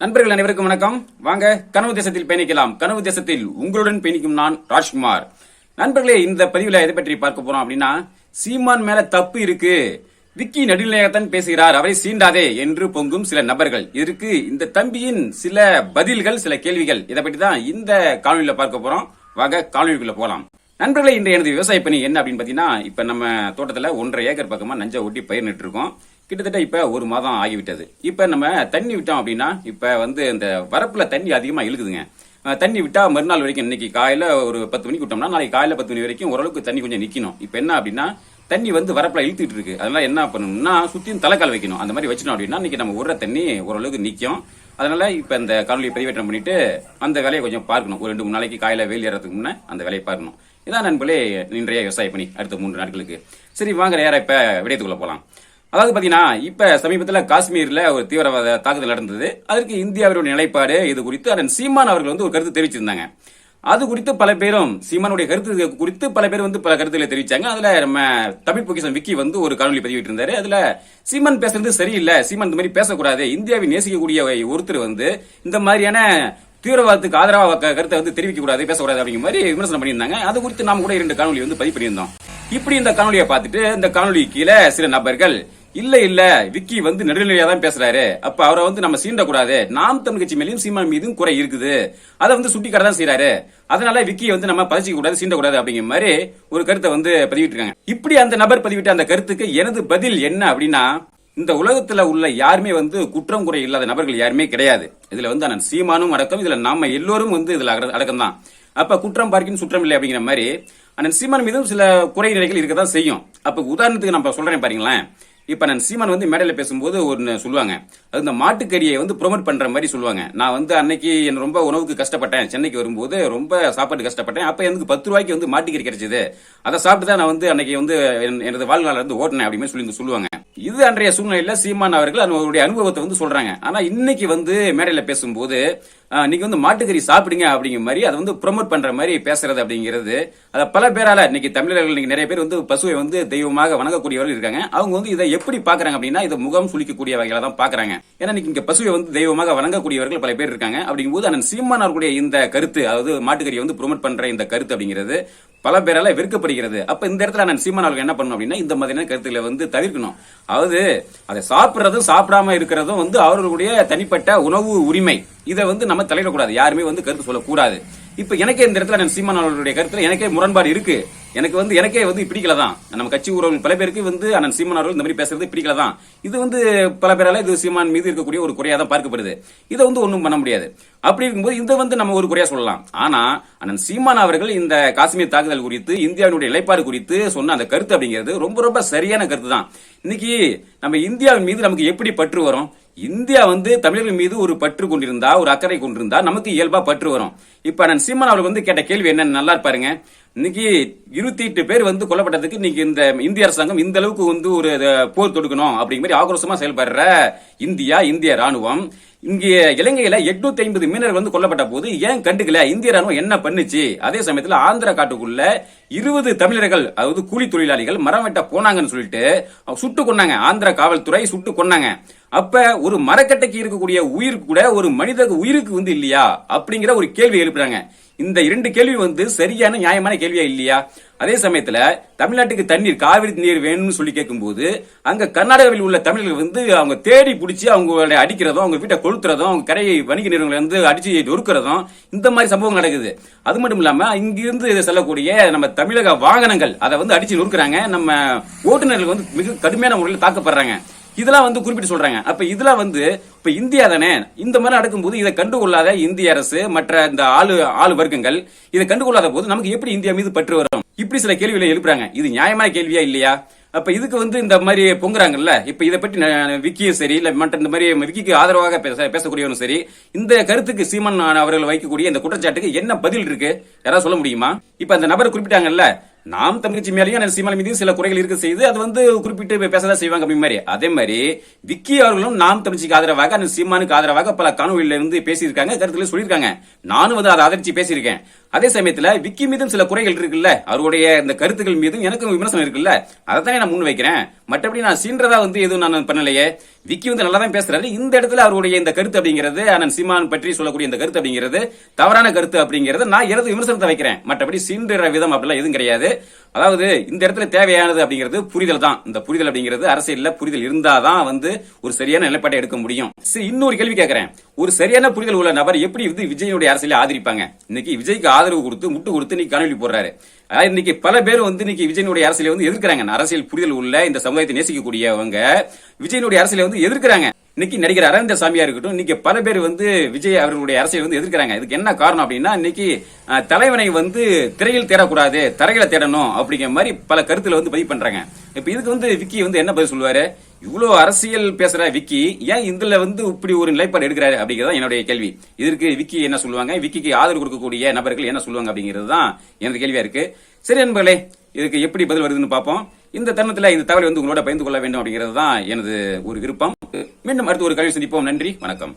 நண்பர்கள் அனைவருக்கும் வணக்கம். வாங்க கனவு தேசத்தில் பயணிக்கலாம். கனவு தேசத்தில் உங்களுடன் பயணிக்கும் நான் ராஜ்குமார். நண்பர்களே இந்த பதிவுல எதை பற்றி பார்க்க போறோம் அப்படின்னா சீமான் மேல தப்பு இருக்கு. விக்கி நடுநிலையாகத்தான் பேசுகிறார். அவரை சீண்டாதே என்று பொங்கும் சில நபர்கள். இதற்கு இந்த தம்பியின் சில பதில்கள் சில கேள்விகள். இதை பற்றி தான் இந்த காணொலியில பார்க்க போறோம். வாங்க காணொலிக்குள்ள போகலாம் நண்பர்களே இன்றைய எனது விவசாய பணி என்ன அப்படின்னு பாத்தீங்கன்னா இப்ப நம்ம தோட்டத்துல ஒன்றரை ஏக்கர் பக்கமா நஞ்சை ஒட்டி பயிர் நிட்டு இருக்கோம் கிட்டத்தட்ட இப்ப ஒரு மாதம் ஆகிவிட்டது. இப்ப நம்ம தண்ணி விட்டோம் அப்படின்னா இப்ப வந்து இந்த வரப்புல தண்ணி அதிகமா இழுக்குதுங்க. தண்ணி விட்டா மறுநாள் வரைக்கும் இன்னைக்கு காலையில ஒரு பத்து மணிக்கு விட்டோம்னா நாளைக்கு காலையில பத்து மணி வரைக்கும் ஓரளவுக்கு தண்ணி கொஞ்சம் நிக்கணும். இப்ப என்ன அப்படின்னா தண்ணி வந்து வரப்புல இழுத்துட்டு இருக்கு. அதனால என்ன பண்ணணும்னா சுத்தியும் தலைக்கால் வைக்கணும். அந்த மாதிரி வச்சிட்டோம் அப்படின்னா இன்னைக்கு நம்ம விடுற தண்ணி ஓரளவுக்கு நிக்கும். அதனால இப்ப இந்த காணொலி பதிவேற்றம் பண்ணிட்டு அந்த வேலையை கொஞ்சம் பார்க்கணும். ஒரு ரெண்டு மூணு நாளைக்கு காலையில வெயில் ஏறதுக்கு முன்னே அந்த வேலையை பார்க்கணும். இதான் நண்பர்களே இன்றைய விவசாய பணி. அடுத்த மூன்று நாட்களுக்கு. சரி வாங்க நேரம் இப்ப விடயத்துக்குள்ள போலாம். அதாவது பாத்தீங்கன்னா இப்ப சமீபத்துல காஷ்மீர்ல ஒரு தீவிரவாத தாக்குதல் நடந்தது. அதற்கு இந்தியாவினுடைய நிலைப்பாடு இது குறித்து அதன் சீமான் அவர்கள் வந்து ஒரு கருத்து தெரிவிச்சிருந்தாங்க. அது குறித்து பல பேரும் சீமானுடைய கருத்து குறித்து பல பேர் வந்து பல கருத்துக்களை தெரிவிச்சாங்க. அதுல நம்ம தமிழ் பொக்கிஷன் விக்கி வந்து ஒரு காணொலி பதிவிட்டு இருந்தாரு அதுல சீமான் பேசுறது சரியில்லை. சீமான் இந்த மாதிரி பேசக்கூடாது. இந்தியாவை நேசிக்கக்கூடிய ஒருத்தர் வந்து இந்த மாதிரியான தீவிரவாதத்துக்கு ஆதரவாக க- கருத்தை வந்து தெரிவிக்க கூடாது பேசக்கூடாது அப்படிங்கிற மாதிரி விமர்சனம் பண்ணியிருந்தாங்க. அது குறித்து நாம் கூட இரண்டு காணொலி வந்து பதிவு பண்ணியிருந்தோம். இப்படி இந்த காணொலியை பார்த்துட்டு இந்த காணொலி கீழே சில நபர்கள் இல்ல இல்ல. விக்கி வந்து நடுநிலையா தான் பேசுறாரு. அப்ப அவரை வந்து நம்ம சீண்டக்கூடாது. நாம் தமிழ் கட்சி மேலேயும் சீமான் மீதும் குறை இருக்குது. அதை வந்து சுட்டி தான் செய்யறாரு அதனால விக்கியை வந்து நம்ம பதச்சிக்க கூடாது சீண்டக்கூடாது அப்படிங்கிற மாதிரி ஒரு கருத்தை வந்து பதிவிட்டிருக்காங்க. இப்படி அந்த நபர் பதிவிட்ட அந்த கருத்துக்கு எனது பதில் என்ன அப்படின்னா இந்த உலகத்துல உள்ள யாருமே வந்து குற்றம் குறை இல்லாத நபர்கள் யாருமே கிடையாது. இதுல வந்து அண்ணன் சீமானும் அடக்கம் இதுல நாம எல்லோரும் வந்து இதுல அடக்கம் தான் அப்ப குற்றம் பார்க்கின் சுற்றம் இல்லை அப்படிங்கிற மாதிரி அண்ணன் சீமான் மீதும் சில குறை நிறைகள் இருக்கதான் செய்யும். அப்ப உதாரணத்துக்கு நம்ம சொல்றேன் பாருங்களேன். இப்ப நான் சீமான் வந்து மேடையில பேசும்போது ஒன்னு சொல்லுவாங்க. அது இந்த மாட்டுக்கறியை வந்து ப்ரொமோட் பண்ற மாதிரி சொல்லுவாங்க. நான் வந்து அன்னைக்கு என்ன ரொம்ப உணவுக்கு கஷ்டப்பட்டேன். சென்னைக்கு வரும்போது ரொம்ப சாப்பாடு கஷ்டப்பட்டேன். அப்ப எனக்கு பத்து ரூபாய்க்கு வந்து மாட்டுக்கறி கிடைச்சது. அதை சாப்பிட்டு தான் நான் வந்து அன்னைக்கு வந்து எனது வாழ்நாள் வந்து ஓட்டினேன் அப்படின்னு சொல்லி வந்து சொல்லுவாங்க. இது அன்றைய சூழ்நிலையில சீமான் அவர்கள் அவருடைய அனுபவத்தை வந்து சொல்றாங்க. ஆனா இன்னைக்கு வந்து மேடையில பேசும்போது ஆஹ், நீங்க வந்து மாட்டுக்கறி சாப்பிடுங்க அப்படிங்கிற மாதிரி அதை வந்து ப்ரொமோட் பண்ற மாதிரி பேசுறது அப்படிங்கிறது அதை பல பேரால இன்னைக்கு தமிழர்கள் இன்னைக்கு நிறைய பேர் வந்து பசுவை வந்து தெய்வமாக வணங்கக்கூடியவர்கள் இருக்காங்க. அவங்க வந்து இதை எப்படி பாக்குறாங்க அப்படின்னா இதை முகம் சுழிக்கக்கூடிய வகையில தான் பாக்குறாங்க ஏன்னா இன்னைக்கு இங்க பசுவை வந்து தெய்வமாக வணங்கக்கூடியவர்கள் பல பேர் இருக்காங்க. அப்படிங்கும்போது அண்ணன் சீமான் அவர்களுடைய இந்த கருத்து அதாவது மாட்டுக்கறியை வந்து ப்ரோமோட் பண்ற இந்த கருத்து அப்படிங்கிறது பல பேரால வெறுக்கப்படுகிறது. அப்ப இந்த இடத்துல நான் சீமான் அவர்கள் என்ன பண்ணணும் அப்படின்னா இந்த மாதிரியான கருத்துக்களை வந்து தவிர்க்கணும். அதாவது அதை சாப்பிடுறதும் சாப்பிடாம இருக்கிறதும் வந்து அவர்களுடைய தனிப்பட்ட உணவு உரிமை. இதை வந்து நம்ம தலையிடக்கூடாது. யாருமே வந்து கருத்து சொல்லக்கூடாது. இப்ப எனக்கே இந்த இடத்துல நான் சீமான் அவர்களுடைய கருத்துல எனக்கே முரண்பாடு இருக்கு. எனக்கு வந்து எனக்கே வந்து பிடிக்கல தான் நம்ம கட்சி உறவு பல பேருக்கு வந்து அண்ணன் சீமான் அவர்கள் இந்த மாதிரி பேசுறது பிடிக்கல தான் இது வந்து பல பேரால இது சீமான் மீது இருக்கக்கூடிய ஒரு குறையா தான் பார்க்கப்படுது. இதை வந்து ஒன்றும் பண்ண முடியாது. அப்படி இருக்கும்போது இதை வந்து நம்ம ஒரு குறையா சொல்லலாம். ஆனா அண்ணன் சீமான் அவர்கள் இந்த காஷ்மீர் தாக்குதல் குறித்து இந்தியாவினுடைய நிலைப்பாடு குறித்து சொன்ன அந்த கருத்து அப்படிங்கிறது ரொம்ப ரொம்ப சரியான கருத்து தான் இன்னைக்கு நம்ம இந்தியாவின் மீது நமக்கு எப்படி பற்று வரும்? இந்தியா வந்து தமிழர்கள் மீது ஒரு பற்று கொண்டிருந்தா ஒரு அக்கறை கொண்டிருந்தா நமக்கு இயல்பா பற்று வரும். இப்ப நான் சீமான் அவர்கள் வந்து கேட்ட கேள்வி என்னன்னு நல்லா பாருங்க. இன்னைக்கு இருபத்தி எட்டு பேர் வந்து கொல்லப்பட்டதுக்கு இன்னைக்கு இந்த இந்திய அரசாங்கம் இந்த அளவுக்கு வந்து ஒரு போர் தொடுக்கணும் அப்படிங்கிற மாதிரி ஆக்ரோஷமா செயல்படுற இந்தியா இந்திய ராணுவம். இங்கே இலங்கையில எட்நூத்தி ஐம்பது மீனர்கள் வந்து கொல்லப்பட்ட போது ஏன் கண்டுக்கல? இந்திய ராணுவம் என்ன பண்ணுச்சு? அதே சமயத்துல ஆந்திரா காட்டுக்குள்ள இருபது தமிழர்கள் அதாவது கூலி தொழிலாளிகள் மரம் வெட்ட போனாங்கன்னு சொல்லிட்டு அவங்க சுட்டு கொன்னாங்க. ஆந்திர காவல்துறை சுட்டு கொன்னாங்க. அப்ப ஒரு மரக்கட்டைக்கு இருக்கக்கூடிய உயிர் கூட ஒரு மனித உயிருக்கு வந்து இல்லையா? அப்படிங்கிற ஒரு கேள்வி எழுப்புறாங்க. இந்த இரண்டு கேள்வி வந்து சரியான நியாயமான கேள்வியா இல்லையா? அதே சமயத்துல தமிழ்நாட்டுக்கு தண்ணீர் காவிரி நீர் வேணும்னு சொல்லி கேட்கும்போது அங்க கர்நாடகாவில் உள்ள தமிழர்கள் வந்து அவங்க தேடி பிடிச்சி அவங்கள அடிக்கிறதும் அவங்க வீட்டை கொளுத்துறதும் அவங்க கரை வணிக நிறுவனங்களை வந்து அடிச்சு நொறுக்கிறதும் இந்த மாதிரி சம்பவம் நடக்குது. அது மட்டும் இல்லாம இங்கிருந்து செல்லக்கூடிய நம்ம தமிழக வாகனங்கள் அதை வந்து அடிச்சு நொறுக்கிறாங்க. நம்ம ஓட்டுநர்கள் வந்து மிக கடுமையான முறையில் தாக்கப்படுறாங்க. இதெல்லாம் வந்து குறிப்பிட்டு சொல்றாங்க. அப்ப இதெல்லாம் வந்து இப்ப இந்தியா தானே இந்த மாதிரி நடக்கும்போது இதை கண்டுகொள்ளாத இந்திய அரசு மற்ற இந்த ஆளு ஆளு வர்க்கங்கள் இதை கண்டுகொள்ளாத போது நமக்கு எப்படி இந்தியா மீது பற்று வரும்? இப்படி சில கேள்விகளை எழுப்புறாங்க. இது நியாயமான கேள்வியா இல்லையா? அப்ப இதுக்கு வந்து இந்த மாதிரி பொங்குறாங்கல்ல இப்ப இதை பற்றி விக்கியும் சரி இல்ல மற்ற இந்த மாதிரி விக்கிக்கு ஆதரவாக பேச பேசக்கூடியவனும் சரி இந்த கருத்துக்கு சீமன் அவர்கள் வைக்கக்கூடிய இந்த குற்றச்சாட்டுக்கு என்ன பதில் இருக்கு? யாராவது சொல்ல முடியுமா? இப்ப அந்த நபர் குறிப்பிட்டாங்கல்ல நாம் தமிழ்ச்சி மேலேயும் அண்ணன் சீமான் மீது சில குறைகள் இருக்க செய்து அது வந்து குறிப்பிட்டு பேசதான் செய்வாங்க அப்படி மாதிரி. அதே மாதிரி விக்கி அவர்களும் நாம் தமிழ்ச்சிக்கு ஆதரவாக அண்ணன் சீமானுக்கு ஆதரவாக பல காணொலியில இருந்து பேசியிருக்காங்க கருத்துல சொல்லியிருக்காங்க. நானும் வந்து அதை ஆதரிச்சு பேசியிருக்கேன். அதே சமயத்துல விக்கி மீதும் சில குறைகள் இருக்குல்ல? அவருடைய இந்த கருத்துக்கள் மீதும் எனக்கும் விமர்சனம் இருக்குல்ல? அதைத்தானே நான் முன் வைக்கிறேன். மற்றபடி நான் சீன்றதா வந்து எதுவும் நான் பண்ணலையே. விக்கி வந்து நல்லா தான் பேசுறாரு. இந்த இடத்துல அவருடைய இந்த கருத்து அப்படிங்கிறது அண்ணன் சீமான் பற்றி சொல்லக்கூடிய இந்த கருத்து அப்படிங்கிறது தவறான கருத்து அப்படிங்கிறது நான் எனது விமர்சனத்தை வைக்கிறேன். மற்றபடி சீன்ற விதம் அப்படிலாம் எதுவும் கிடையாது. அதாவது இந்த இடத்துல தேவையானது அப்படிங்கிறது புரிதல் தான். இந்த புரிதல் அப்படிங்கிறது அரசியல்ல புரிதல் இருந்தாதான் வந்து ஒரு சரியான நிலைப்பாட்டை எடுக்க முடியும். சரி இன்னொரு கேள்வி கேட்கிறேன் ஒரு சரியான புரிதல் உள்ள நபர் எப்படி வந்து விஜயனுடைய அரசியலை ஆதரிப்பாங்க? இன்னைக்கு விஜய்க்கு ஆதரவு கொடுத்து முட்டு கொடுத்து இன்னைக்கு காணொலி போடுறாரு. அதாவது இன்னைக்கு பல பேர் வந்து இன்னைக்கு விஜயனுடைய அரசியலை வந்து எதிர்க்கிறாங்க. அரசியல் புரிதல் உள்ள இந்த சமுதாயத்தை நேசிக்கக்கூடியவங்க விஜயனுடைய அரசியலை வந்து எதிர்க்கிறாங்க. இன்னைக்கு நடிகர் அரவிந்த சாமியா இருக்கட்டும் இன்னைக்கு பல பேர் வந்து விஜய் அவர்களுடைய அரசியல் வந்து எதிர்க்கிறாங்க. இதுக்கு என்ன காரணம் அப்படின்னா இன்னைக்கு தலைவனை வந்து திரையில் தேடக்கூடாது தரையில தேடணும் அப்படிங்கிற மாதிரி பல கருத்துல வந்து பதிவு பண்றாங்க. இப்ப இதுக்கு வந்து விக்கி வந்து என்ன பதில் சொல்லுவாரு? இவ்வளவு அரசியல் பேசுற விக்கி ஏன் இதுல வந்து இப்படி ஒரு நிலைப்பாடு எடுக்கிறாரு அப்படிங்கறது என்னுடைய கேள்வி. இதற்கு விக்கி என்ன சொல்லுவாங்க? விக்கிக்கு ஆதரவு கொடுக்கக்கூடிய நபர்கள் என்ன சொல்லுவாங்க அப்படிங்கிறது தான் எனது கேள்வியா இருக்கு. சரி நண்பர்களே இதுக்கு எப்படி பதில் வருதுன்னு பார்ப்போம். இந்த தருணத்துல இந்த தகவலை வந்து உங்களோட பகிர்ந்து கொள்ள வேண்டும் அப்படிங்கிறது தான் எனது ஒரு விருப்பம். மீண்டும் அடுத்து ஒரு கல்வி சந்திப்போம். நன்றி. வணக்கம்.